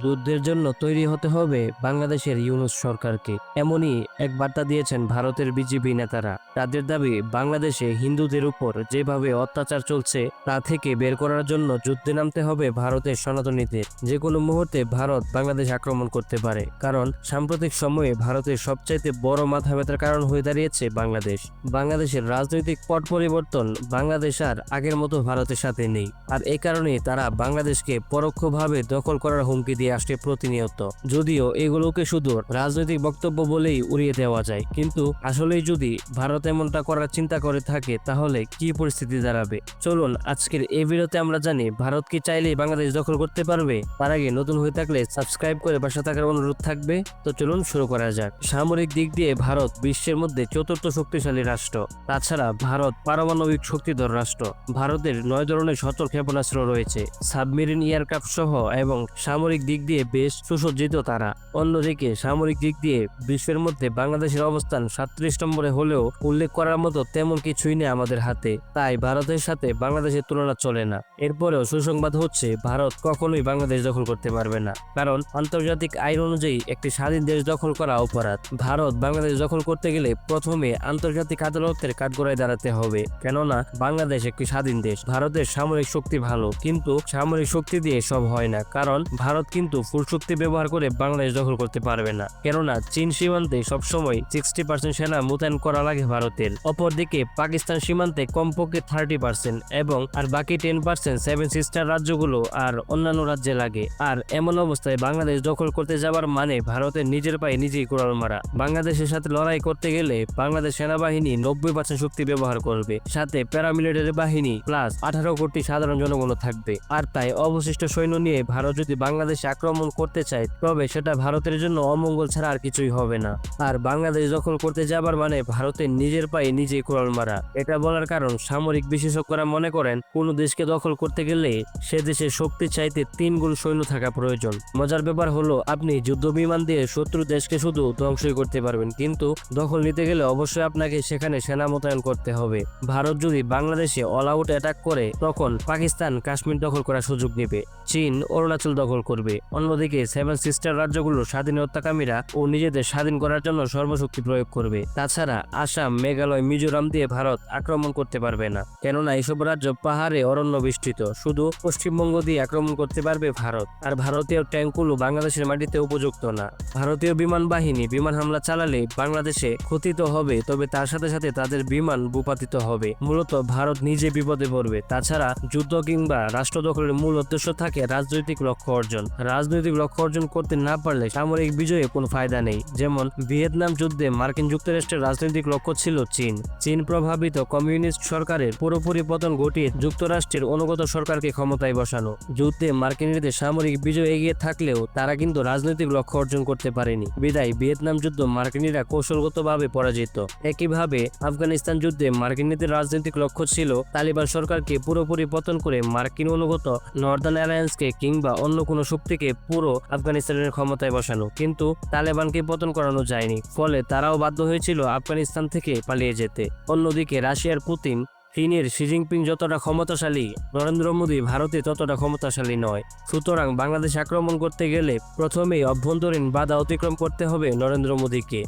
যুদ্ধের জন্য তৈরি হতে হবে বাংলাদেশের ইউনুস সরকারকে। এমনই এক বার্তা দিয়েছেন ভারতের বিজেপি নেতারা। তাদের দাবি, বাংলাদেশে হিন্দুদের উপর যেভাবে অত্যাচার চলছে, তা থেকে বের করার জন্য যুদ্ধে নামতে হবে ভারতের সনাতনীদের যে কোনো মুহূর্তে ভারত বাংলাদেশ আক্রমণ করতে পারে, কারণ সাম্প্রতিক সময়ে ভারতের সবচাইতে বড় মাথা ব্যথার কারণ হয়ে দাঁড়িয়েছে বাংলাদেশ। বাংলাদেশের রাজনৈতিক পট পরিবর্তন বাংলাদেশ আর আগের মতো ভারতের সাথে নেই, আর এই কারণে তারা বাংলাদেশকে পরোক্ষভাবে দখল করার হুমকি দিয়ে আসছে প্রতিনিয়ত। যদিও এগুলোকে শুধু রাজনৈতিক বক্তব্য বলেই উড়িয়ে দেওয়া যায়, কিন্তু আসলেই যদি ভারত এমনটা করার চিন্তা করে থাকে, তাহলে কি পরিস্থিতি দাঁড়াবে? চলুন, আজকের এই ভিডিওতে আমরা জানি ভারত কি চাইলেই বাংলাদেশ দখল করতে পারবে। তার আগে নতুন হয়ে থাকলে সাবস্ক্রাইব করে পাশে থাকার অনুরোধ থাকবে। তো চলুন শুরু করা যাক। সামরিক দিক দিয়ে ভারত বিশ্বের মধ্যে চতুর্থ শক্তিশালী রাষ্ট্র। তাছাড়া ভারত পারমাণবিক শক্তিধর রাষ্ট্র। ভারতের নয় ধরনের সচল ক্ষেপণাস্ত্র রয়েছে, সাবমেরিন এয়ারক্রাফট সহ এবং সামরিক দিক দিয়ে বেশ সুসজ্জিত তারা। অন্যদিকে সামরিক দিক দিয়ে বিশ্বের মধ্যে বাংলাদেশের অবস্থান সাতত্রিশ নম্বরে হলেও উল্লেখ করার মতো তেমন কিছুই নেই আমাদের হাতে। তাই ভারতের সাথে বাংলাদেশের তুলনা চলে না। এরপরেও সুসংবাদ হচ্ছে, ভারত কখনোই বাংলাদেশ দখল করতে পারবে না। কারণ আন্তর্জাতিক আইন অনুযায়ী একটি স্বাধীন দেশ দখল করা অপরাধ। ভারত বাংলাদেশ দখল করতে গেলে প্রথমে আন্তর্জাতিক আদালতের কাঠগড়ায় দাঁড়াতে হবে। কেননা, বাংলাদেশ একটি স্বাধীন দেশ। ভারতের সামরিক শক্তি ভালো, কিন্তু সামরিক শক্তি দিয়ে সব হয় না। কারণ, ভারত কিন্তু ফুল শক্তি ব্যবহার করে বাংলাদেশ দখল করতে পারবে না। কেননা, চীন সীমান্তে সবসময় সিক্সটি পার্সেন্ট সেনা মোতায়েন করা লাগে ভারতের অপরদিকে পাকিস্তান সীমান্তে কমপক্ষে থার্টি পার্সেন্ট এবং আর বাকি টেন পার্সেন্ট সেভেন সিস্টার রাজ্যগুলো আর অন্যান্য রাজ্যে লাগে। আর এমন অবস্থায় বাংলাদেশ দখল করতে যাবার মানে ভারতের নিজের পায়ে নিজেই কোড়াল মারা। বাংলাদেশের সাথে লড়াই করতে গেলে বাংলাদেশ সেনাবাহিনী নব্বই পার্সেন্ট শক্তি ব্যবহার করবে। সাথে প্যারামিলিটারি বাহিনী প্লাস আঠারো কোটি সাধারণ জনগণও থাকবে। আর তাই অবশিষ্ট সৈন্য নিয়ে ভারত যদি বাংলাদেশে আক্রমণ করতে চায়, তবে সেটা ভারতের জন্য অমঙ্গল ছাড়া আর কিছুই হবে না। আর বাংলাদেশ দখল করতে যাবার মানে ভারতের নিজের পায়ে নিজেই কোড়াল মারা। এটা বলার কারণ সামরিক বিশেষজ্ঞরা মনে করেন, কোন দেশকে দখল করতে গেলে সে দেশের শক্তি চাইতে তিন গুণ সৈন্য থাকা প্রয়োজন। মজার ব্যাপার হলো, আপনি যুদ্ধ বিমান দিয়ে শত্রু দেশকে শুধু ধ্বংসই করতে পারবেন, কিন্তু দখল নিতে গেলে অবশ্যই আপনাকে সেখানে সেনা মোতায়েন করতে হবে। ভারত যদি বাংলাদেশে অল আউট অ্যাটাক করে, তখন পাকিস্তান কাশ্মীর দখল করার সুযোগ নেবে, চীন অরুণাচল দখল করবে। অন্যদিকে সেভেন সিস্টার রাজ্যগুলোর স্বাধীনতাকামীরা ও নিজেদের স্বাধীন করার জন্য সর্বশক্তি প্রয়োগ করবে। তাছাড়া আসাম মেঘালয়, মিজোরাম দিয়ে ভারত আক্রমণ করতে পারবে না। কেননা এসব রাজ্য পাহাড়ে অরণ্য বেষ্টিত শুধু পশ্চিমবঙ্গ দিয়ে আক্রমণ করতে পারবে ভারত। আর ভারতীয় ট্যাঙ্কগুলো বাংলাদেশের মাটিতে উপযুক্ত না। ভারতীয় বিমান বাহিনী বিমান হামলা চালালে বাংলাদেশে ক্ষতি তো হবে, তবে তার সাথে সাথে তাদের বিমান ভূপাতিত হবে। মূলত ভারত নিজে বিপদে পড়বে। তাছাড়া যুদ্ধ কিংবা রাষ্ট্র দখলের মূল উদ্দেশ্য থাকে রাজনৈতিক লক্ষ্য অর্জন। রাজনৈতিক লক্ষ্য অর্জন করতে না পারলে সামরিক বিজয়ে কোনো ফায়দা নেই। যেমন ভিয়েতনাম যুদ্ধে মার্কিন যুক্তরাষ্ট্রের রাজনৈতিক লক্ষ্য ছিল চীন। চীন প্রভাবিত কমিউনিস্ট সরকারের পুরোপুরি পতন ঘটিয়ে যুক্তরাষ্ট্রের অনুগত সরকারকে ক্ষমতায় বসানো। যুদ্ধে মার্কিনীদের সামরিক বিজয় এগিয়ে থাকলেও তারা কিন্তু রাজনৈতিক লক্ষ্য অর্জন করতে পারেনি। বিদায়, ভিয়েতনাম যুদ্ধ মার্কিনীরা কৌশলগতভাবে পরাজিত। একইভাবে আফগানিস্তান যুদ্ধে মার্কিনীদের রাজনৈতিক লক্ষ্য ছিল তালিবান সরকারকে পুরোপুরি পতন করে মার্কিন অনুগত নর্দার্ন অ্যালায়েন্সকে কিংবা অন্য কোনো শক্তিকে পুরো আফগানিস্তানের ক্ষমতায় বসানো। কিন্তু তালেবানকে পতন করানো যায়নি। ফলে তারাও বাধ্য হয়েছিল আফগানিস্তান থেকে পালিয়ে যেতে। অন্যদিকে রাশিয়ার পুতিন চীনের শি জিনপিং যতটা ক্ষমতাশালী, নরেন্দ্র মোদী ভারতে ততটা ক্ষমতাশালী নয়। সুতরাং বাংলাদেশ আক্রমণ করতে গেলে প্রথমেই অভ্যন্তরীণ বাধা অতিক্রম করতে হবে নরেন্দ্র মোদীকে।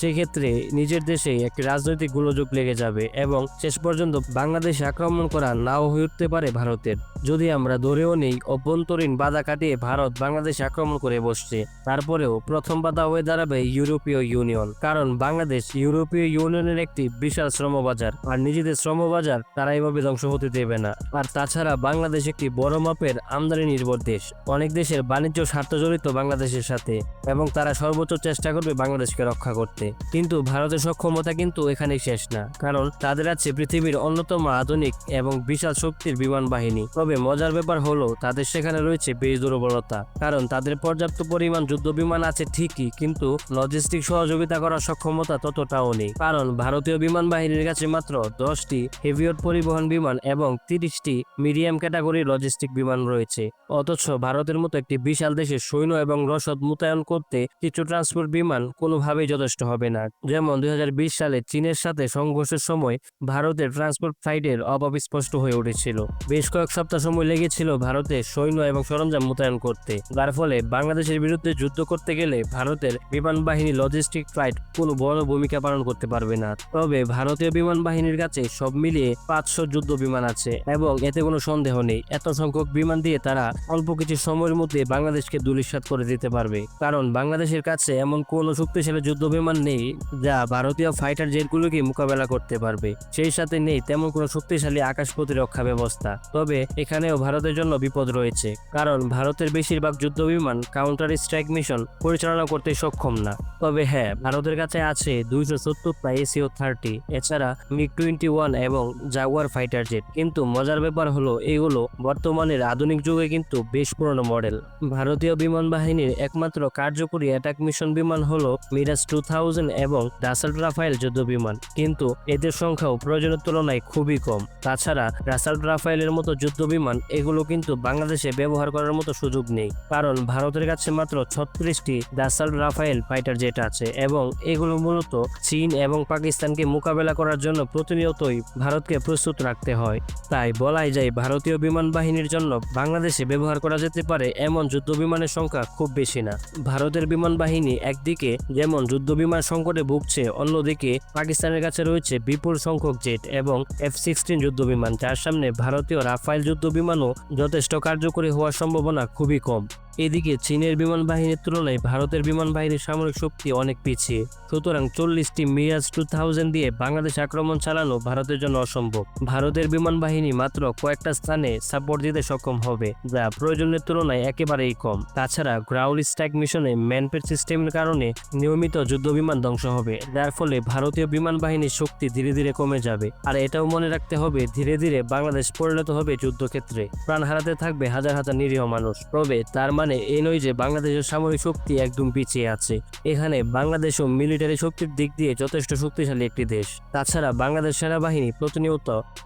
সেক্ষেত্রে নিজের দেশে একটি রাজনৈতিক গোলযোগ লেগে যাবে এবং শেষ পর্যন্ত বাংলাদেশে আক্রমণ করা নাও হয়ে উঠতে পারে ভারতের। যদি আমরা ধরেও নেই, অভ্যন্তরীণ বাধা কাটিয়ে ভারত বাংলাদেশে আক্রমণ করে বসছে। তারপরেও প্রথম বাধা হয়ে দাঁড়াবে ইউরোপীয় ইউনিয়ন। কারণ বাংলাদেশ ইউরোপীয় ইউনিয়নের একটি বিশাল শ্রমবাজার, আর নিজেদের শ্রমবাজার তারা এভাবে ধ্বংস হতে দেবে না। আর তাছাড়া বাংলাদেশ একটি বড় মাপের আমদানি নির্ভর দেশ। অনেক দেশের বাণিজ্য স্বার্থ জড়িত বাংলাদেশের সাথে এবং তারা সর্বোচ্চ চেষ্টা করবে বাংলাদেশকে রক্ষা করতে। কিন্তু ভারতের সক্ষমতা কিন্তু এখানেই শেষ না, কারণ তাদের আছে পৃথিবীর অন্যতম আধুনিক এবং বিশাল শক্তির বিমান বাহিনী। তবে মজার ব্যাপার হলো, তাদের সেখানে রয়েছে বেশ দুর্বলতা, কারণ তাদের পর্যাপ্ত পরিমাণ যুদ্ধ বিমান আছে ঠিকই, কিন্তু লজিস্টিক সহযোগিতা করার সক্ষমতা ততটাও নেই। কারণ ভারতীয় বিমান বাহিনীর কাছে মাত্র দশটি হেভি হেভিওর পরিবহন বিমান এবং তিরিশটি মিডিয়াম ক্যাটাগরি লজিস্টিক বিমান রয়েছে। অথচ ভারতের মতো একটি বিশাল দেশে সৈন্য এবং রসদ মোতায়েন করতে কিছু ট্রান্সপোর্ট বিমান কোনোভাবেই যথেষ্ট হবে না। যেমন দুই সালে চীনের সাথে সংঘর্ষের সময় ভারতের ট্রান্সপোর্ট ফ্লাইটের অভাব স্পষ্ট হয়ে উঠেছিল। বেশ কয়েক সপ্তাহ সময় লেগেছিল ভারতে সৈন্য এবং সরঞ্জাম মোতায়েন করতে। যার ফলে বাংলাদেশের বিরুদ্ধে যুদ্ধ করতে গেলে ভারতের বিমান বাহিনী লজিস্টিক ফ্লাইট কোনো বড় ভূমিকা পালন করতে পারবে না। তবে ভারতীয় বিমান বাহিনীর কাছে সব মিলিয়ে পাঁচশো যুদ্ধ বিমান আছে এবং এতে কোনো সন্দেহ নেই। এত সংখ্যক বিমান দিয়ে তারা অল্প কিছু সময়ের মধ্যে বাংলাদেশকে দুলিশ্বাত করে দিতে পারবে। কারণ বাংলাদেশের কাছে এমন কোনো শক্তিশালী যুদ্ধ বিমান নেই যা ভারতীয় ফাইটার জেটগুলোকে মোকাবেলা করতে পারবে। সেই সাথে নেই তেমন কোনো শক্তিশালী আকাশ প্রতিরক্ষা ব্যবস্থা। তবে এখানেও ভারতের জন্য বিপদ রয়েছে। কারণ ভারতের বেশিরভাগ যুদ্ধ বিমান কাউন্টার স্ট্রাইক মিশন পরিচালনা করতে সক্ষম না। তবে হ্যাঁ ভারতের কাছে আছে দুইশো সত্তরটা এসিও থার্টি এছাড়া মিগ টোয়েন্টি ওয়ান এবং জাগুয়ার ফাইটার জেট কিন্তু মজার ব্যাপার হলো এগুলো বর্তমানের আধুনিক যুগে কিন্তু বেশ পুরনো মডেল। ভারতীয় বিমান বাহিনীর একমাত্র কার্যকরী অ্যাটাক মিশন বিমান হলো মিরাজ টু থাউজেন্ড এবং ডাসাল্ট রাফায়েল যুদ্ধ বিমান। কিন্তু এদের সংখ্যাও প্রয়োজনের তুলনায় খুবই কম। তাছাড়া রাসাল্ট রাফায়েলের মতো যুদ্ধ বিমান এগুলো কিন্তু বাংলাদেশে ব্যবহার করার মতো সুযোগ নেই। কারণ ভারতের কাছে মাত্র ছত্রিশটি ডাসাল্ট রাফায়েল ফাইটার জেট আছে এবং এগুলো মূলত চীন এবং পাকিস্তানকে মোকাবেলা করার জন্য প্রতিনিয়তই ভারতকে প্রস্তুত রাখতে হয়। তাই বলাই যায়, ভারতীয় বিমান বাহিনীর জন্য বাংলাদেশে ব্যবহার করা যেতে পারে এমন যুদ্ধ বিমানের সংখ্যা খুব বেশি না। ভারতের বিমান বাহিনী একদিকে যেমন যুদ্ধ বিমান সংকটে ভুগছে, অন্যদিকে পাকিস্তানের কাছে রয়েছে বিপুল সংখ্যক জেট এবং এফ সিক্সটিন যুদ্ধ বিমান। যার সামনে ভারতীয় রাফাইল যুদ্ধ বিমানও যথেষ্ট কার্যকরী হওয়ার সম্ভাবনা খুবই কম। এদিকে চীনের বিমান বাহিনীর তুলনায় ভারতের বিমান বাহিনীর সামরিক শক্তি অনেক পিছিয়ে। সুতরাং চল্লিশটি মিরাজ টু থাউজেন্ড দিয়ে বাংলাদেশ আক্রমণ চালানো ভারতের জন্য অসম্ভব। ভারতের বিমান বাহিনী মাত্র কয়েকটা স্থানে সাপোর্ট দিতে সক্ষম হবে, যা প্রয়োজনের তুলনায় একেবারেই কম। তাছাড়া গ্রাউন্ড স্ট্রাইক মিশনে ম্যানপেড সিস্টেমের কারণে নিয়মিত যুদ্ধ বিমান ধ্বংস হবে, যার ফলে ভারতীয় বিমান বাহিনীর শক্তি ধীরে ধীরে কমে যাবে। আর এটাও মনে রাখতে হবে, ধীরে ধীরে বাংলাদেশ পরিণত হবে যুদ্ধক্ষেত্রে। প্রাণ হারাতে থাকবে হাজার হাজার নিরীহ মানুষ। তবে তার মানে এই নয় যে বাংলাদেশের সামরিক শক্তি একদম পিছিয়ে আছে। এখানে বাংলাদেশও মিলিটারি শক্তির দিক দিয়ে যথেষ্ট শক্তিশালী একটি দেশ। তাছাড়া বাংলাদেশ সেনাবাহিনী প্রতিনিয়ত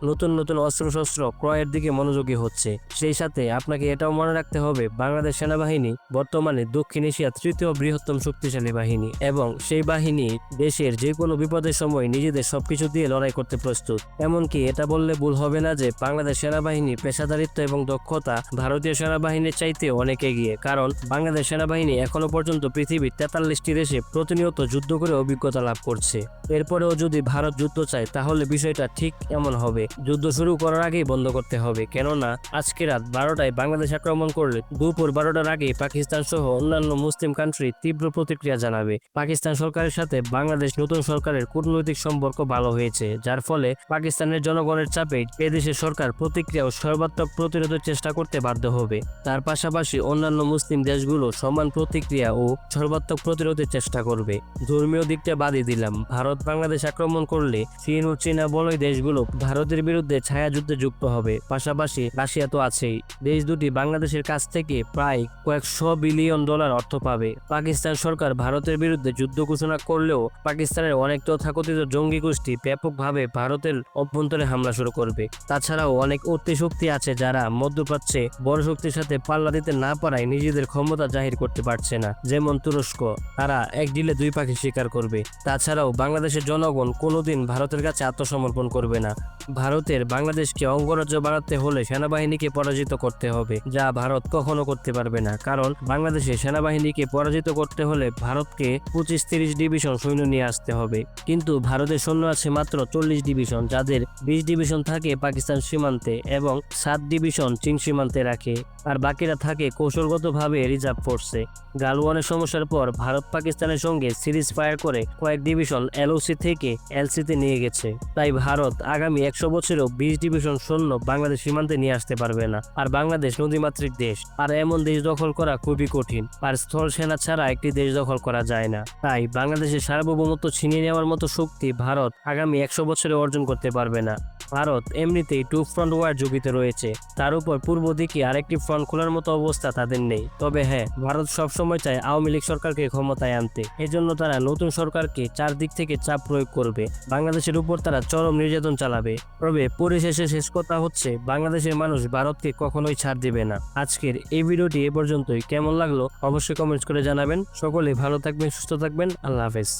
নতুন নতুন অস্ত্রশস্ত্র ক্রয়ের দিকে মনোযোগী হচ্ছে। সেই সাথে আপনাকে এটাও মনে রাখতে হবে, বাংলাদেশ সেনাবাহিনী বর্তমানে দক্ষিণ এশিয়ার তৃতীয় বৃহত্তম শক্তিশালী বাহিনী এবং সেই বাহিনী দেশের যে কোনো বিপদের সময় নিজেদের সবকিছু দিয়ে লড়াই করতে প্রস্তুত। এমনকি এটা বললে ভুল হবে না যে বাংলাদেশ সেনাবাহিনী পেশাদারিত্ব এবং দক্ষতা ভারতীয় সেনাবাহিনীর চাইতে অনেক এগিয়ে। কারণ বাংলাদেশ সেনাবাহিনী এখনও পর্যন্ত পৃথিবীর তেতাল্লিশটি দেশে প্রতিনিয়ত যুদ্ধ করে অভিজ্ঞতা লাভ করছে। এরপরেও যদি ভারত যুদ্ধ চায়, তাহলে বিষয়টা ঠিক এমন হবে। যুদ্ধ শুরু করার আগেই বন্ধ করতে হবে। কেননা, আজকে রাত বারোটায় বাংলাদেশ আক্রমণ করলে দুপুর বারোটার আগেই পাকিস্তান সহ অন্যান্য মুসলিম কান্ট্রি তীব্র প্রতিক্রিয়া জানাবে। পাকিস্তান সরকারের সাথে বাংলাদেশ নতুন সরকারের কূটনৈতিক সম্পর্ক ভালো হয়েছে, যার ফলে পাকিস্তানের জনগণের চাপে এদেশের সরকার প্রতিক্রিয়া ও সর্বাত্মক প্রতিরোধের চেষ্টা করতে বাধ্য হবে। তার পাশাপাশি অন্যান্য মুসলিম দেশগুলো সমান প্রতিক্রিয়া ও সর্বাত্মক প্রতিরোধের চেষ্টা করবে। ধর্মীয় দিকটা বাদই দিলাম। ভারত বাংলাদেশ আক্রমণ করলে চীন ও চীনা বলয় দেশগুলো ভারতের বিরুদ্ধে ছায়াযুদ্ধে যুক্ত হবে। পাশাপাশি রাশিয়া তো আছেই। দেশ দুটি বাংলাদেশের কাছ থেকে প্রায় কয়েকশো বিলিয়ন ডলার অর্থ পাবে। পাকিস্তান সরকার ভারতের বিরুদ্ধে যুদ্ধ ঘোষণা করলেও পাকিস্তানের অনেক তথাকথিত জঙ্গি গোষ্ঠী ব্যাপকভাবে ভারতের অভ্যন্তরে হামলা শুরু করবে। তাছাড়াও অনেক অতি শক্তি আছে যারা মধ্যপ্রাচ্যে বড় শক্তির সাথে পাল্লা দিতে না পারায় নিজেদের ক্ষমতা জাহির করতে পারছে না, যেমন তুরস্ক। তারা এক ডিলে দুই পাখি শিকার করবে। তাছাড়াও বাংলাদেশের জনগণ কোনোদিন ভারতের কাছে আত্মসমর্পণ করবে না। Украина. ভারতের বাংলাদেশকে অঙ্গরাজ্য বানাতে হলে সেনাবাহিনীকে পরাজিত করতে হবে, যা ভারত কখনো করতে পারবে না। কারণ বাংলাদেশে সেনাবাহিনীকে পরাজিত করতে হলে ভারতকে পঁচিশ তিরিশ ডিভিশন সৈন্য নিয়ে আসতে হবে। কিন্তু ভারতের সৈন্য আছে মাত্র চল্লিশ ডিভিশন, যাদের বিশ ডিভিশন থাকে পাকিস্তান সীমান্তে এবং সাত ডিভিশন চীন সীমান্তে রাখে, আর বাকিরা থাকে কৌশলগতভাবে রিজার্ভ ফোর্সে। গালওয়ানের সমস্যার পর ভারত পাকিস্তানের সঙ্গে সিরিজ ফায়ার করে কয়েক ডিভিশন এলওসি থেকে এলসিতে নিয়ে গেছে। তাই ভারত আগামী একশো বছরেও বিশ ডিভিশন সৈন্য বাংলাদেশ সীমান্তে নিয়ে আসতে পারবে না। আর বাংলাদেশ নদীমাতৃক দেশ। আর এমন দেশ দখল করা খুবই কঠিন। আর স্থল সেনা ছাড়া একটি দেশ দখল করা যায় না। তাই বাংলাদেশের সার্বভৌমত্ব ছিনিয়ে নেওয়ার মতো শক্তি ভারত আগামী একশো বছরে অর্জন করতে পারবে না। ভারত এমনিতেই টু ফ্রন্ট ওয়ার ঝুঁকিতে রয়েছে। তার উপর পূর্ব দিকে আরেকটি ফ্রন্ট খোলার মতো অবস্থা তাদের নেই। তবে হ্যাঁ ভারত সবসময় চায় আওয়ামী লীগ সরকারকে ক্ষমতায় আনতে। এজন্য তারা নতুন সরকারকে চারদিক থেকে চাপ প্রয়োগ করবে। বাংলাদেশের উপর তারা চরম নির্যাতন চালাবে। তবে পরিশেষে শেষ কথা হচ্ছে, বাংলাদেশের মানুষ ভারতকে কখনোই ছাড় দেবে না। আজকের এই ভিডিওটি এ পর্যন্তই। কেমন লাগল অবশ্যই কমেন্টস করে জানাবেন। সকলে ভালো থাকবেন, সুস্থ থাকবেন। আল্লাহ হাফেজ।